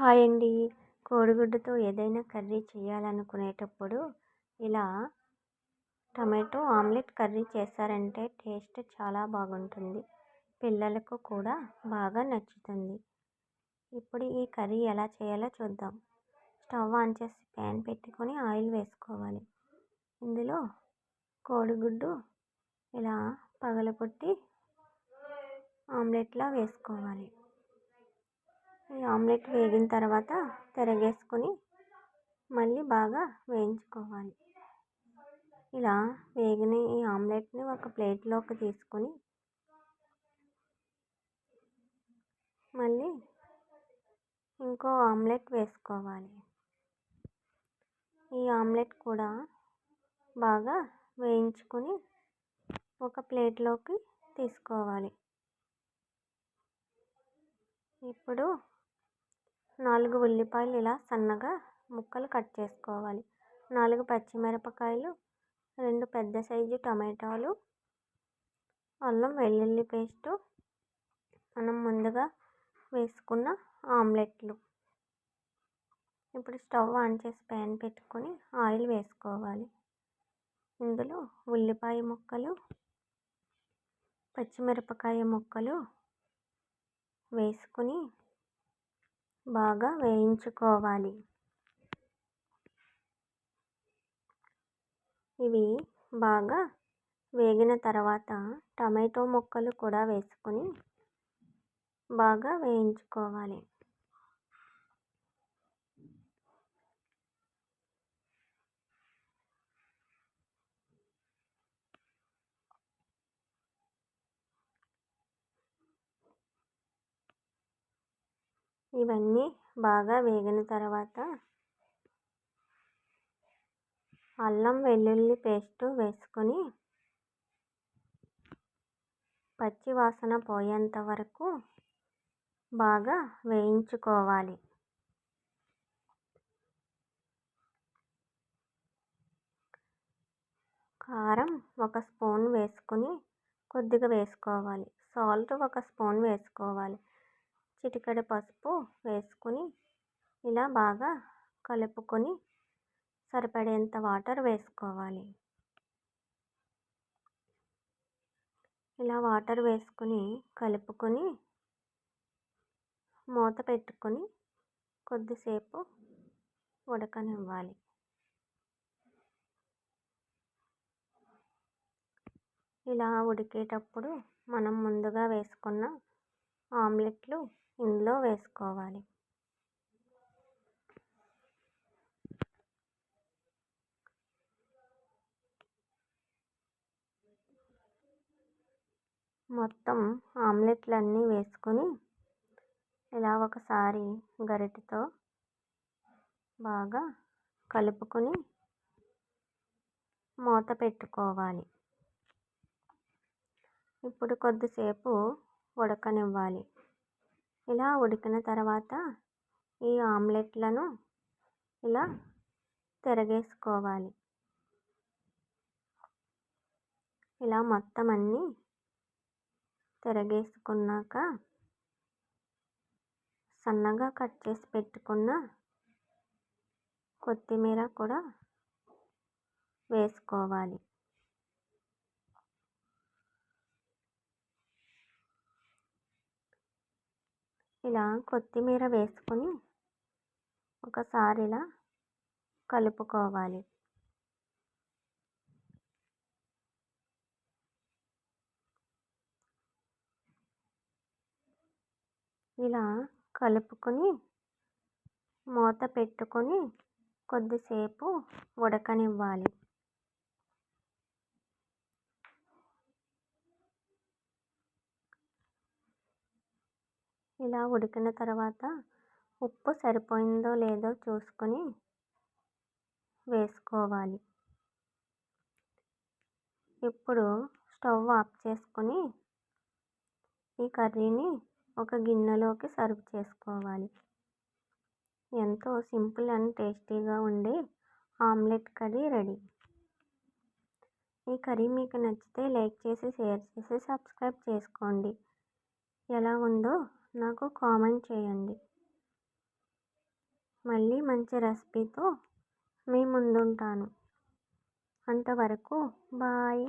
Hi అండి కోడిగుడ్డుతో ఏదైనా curry చేయాలనుకునేటప్పుడు ఇలా టమాటో ఆమ్లెట్ కర్రీ చేశారంటే టేస్ట్ చాలా బాగుంటుంది. పిల్లలకు కూడా బాగా నచ్చుతుంది. ఇప్పుడు ఈ కర్రీ ఎలా చేయాలో చూద్దాం. స్టవ్ ఆన్ చేసి ప్యాన్ పెట్టుకొని ఆయిల్ వేసుకోవాలి. ఇందులో కోడిగుడ్డు ఇలా పగలగొట్టి ఆమ్లెట్లా వేసుకోవాలి. ఈ ఆమ్లెట్ వేగిన తర్వాత తిరగేసుకొని మళ్ళీ బాగా వేయించుకోవాలి. ఇలా వేగిన ఈ ఆమ్లెట్ని ఒక ప్లేట్లోకి తీసుకొని మళ్ళీ ఇంకో ఆమ్లెట్ వేసుకోవాలి. ఈ ఆమ్లెట్ కూడా బాగా వేయించుకొని ఒక ప్లేట్లోకి తీసుకోవాలి. ఇప్పుడు నాలుగు ఉల్లిపాయలు ఇలా సన్నగా ముక్కలు కట్ చేసుకోవాలి. నాలుగు పచ్చిమిరపకాయలు రెండు పెద్ద సైజు టమాటాలు అల్లం వెల్లుల్లి పేస్టు మనం ముందుగా వేసుకున్న ఆమ్లెట్లు. ఇప్పుడు స్టవ్ ఆన్ చేసి ప్యాన్ పెట్టుకొని ఆయిల్ వేసుకోవాలి. ఇందులో ఉల్లిపాయ ముక్కలు పచ్చిమిరపకాయ ముక్కలు వేసుకుని బాగా వేయించుకోవాలి. ఇవి బాగా వేగిన తర్వాత టమాటో ముక్కలు కూడా వేసుకొని బాగా వేయించుకోవాలి. ఇవన్నీ బాగా వేగిన తర్వాత అల్లం వెల్లుల్లి పేస్ట్ వేసుకొని పచ్చి వాసన పోయేంత వరకు బాగా వేయించుకోవాలి. కారం ఒక స్పూన్ వేసుకొని కొద్దిగా వేసుకోవాలి. సాల్ట్ ఒక స్పూన్ వేసుకోవాలి. చిటికెడు పసుపు వేసుకొని ఇలా బాగా కలుపుకొని సరిపడేంత వాటర్ వేసుకోవాలి. ఇలా వాటర్ వేసుకొని కలుపుకొని మూత పెట్టుకొని కొద్దిసేపు ఉడకనివ్వాలి. ఇలా ఉడికేటప్పుడు మనం ముందుగా వేసుకున్న ఆమ్లెట్లు ఇందులో వేసుకోవాలి. మొత్తం ఆమ్లెట్లన్నీ వేసుకొని ఇలా ఒకసారి గరిటెతో బాగా కలుపుకొని మూత పెట్టుకోవాలి. ఇప్పుడు కొద్దిసేపు ఉడకనివ్వాలి. ఇలా ఉడికిన తర్వాత ఈ ఆమ్లెట్లను ఇలా తిరగేసుకోవాలి. ఇలా మొత్తం అన్నీ తిరగేసుకున్నాక సన్నగా కట్ చేసి పెట్టుకున్న కొత్తిమీర కూడా వేసుకోవాలి. ఇలా కొత్తిమీర వేసుకొని ఒకసారి ఇలా కలుపుకోవాలి. ఇలా కలుపుకొని మూత పెట్టుకొని కొద్దిసేపు ఉడకనివ్వాలి. ఇలా ఉడికిన తర్వాత ఉప్పు సరిపోయిందో లేదో చూసుకొని వేసుకోవాలి. ఇప్పుడు స్టవ్ ఆఫ్ చేసుకొని ఈ కర్రీని ఒక గిన్నెలోకి సర్వ్ చేసుకోవాలి. ఎంతో సింపుల్ అండ్ టేస్టీగా ఉండే ఆమ్లెట్ కర్రీ రెడీ. ఈ కర్రీ మీకు నచ్చితే లైక్ చేసి షేర్ చేసి సబ్స్క్రైబ్ చేసుకోండి. ఎలా ఉందో నాకు కామెంట్ చేయండి. మళ్ళీ మంచి రెసిపీతో మీ ముందుంటాను. అంతవరకు బాయ్.